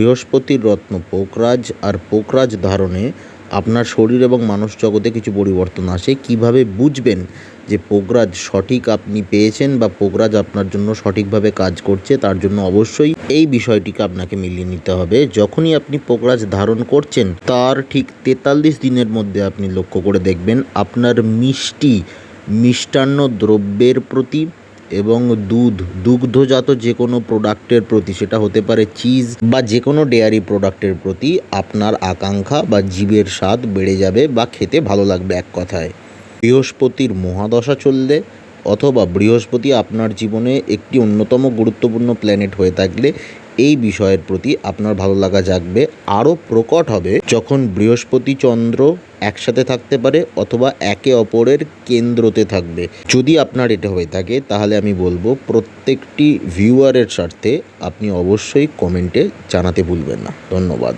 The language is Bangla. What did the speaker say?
বৃহস্পতির রত্ন পোকরাজ আর পোকরাজ ধারণে আপনার শরীর এবং মানস জগতে কিছু পরিবর্তন আসে। কীভাবে বুঝবেন যে পোকরাজ সঠিক আপনি পেয়েছেন বা পোকরাজ আপনার জন্য সঠিকভাবে কাজ করছে, তার জন্য অবশ্যই এই বিষয়টিকে আপনাকে মিলিয়ে নিতে হবে। যখনই আপনি পোকরাজ ধারণ করছেন, তার ঠিক তেতাল্লিশ দিনের মধ্যে আপনি লক্ষ্য করে দেখবেন আপনার মিষ্টি, মিষ্টান্ন দ্রব্যের প্রতি এবং দুধ, দুগ্ধজাত যে কোনো প্রোডাক্টের প্রতি, সেটা হতে পারে চিজ বা যে কোনো ডেয়ারি প্রোডাক্টের প্রতি আপনার আকাঙ্ক্ষা বা জীবের স্বাদ বেড়ে যাবে বা খেতে ভালো লাগবে এক কথায়। বৃহস্পতির মহাদশা চললে অথবা বৃহস্পতি আপনার জীবনে একটি অন্যতম গুরুত্বপূর্ণ প্ল্যানেট হয়ে থাকলে এই বিষয়ের প্রতি আপনার ভালো লাগা জাগবে, আরও প্রকট হবে যখন বৃহস্পতি চন্দ্র একসাথে থাকতে পারে অথবা একে অপরের কেন্দ্রতে থাকবে। যদি আপনার এটা হয়ে থাকে, তাহলে আমি বলব প্রত্যেকটি ভিউয়ারের স্বার্থে আপনি অবশ্যই কমেন্টে জানাতে ভুলবেন না। ধন্যবাদ।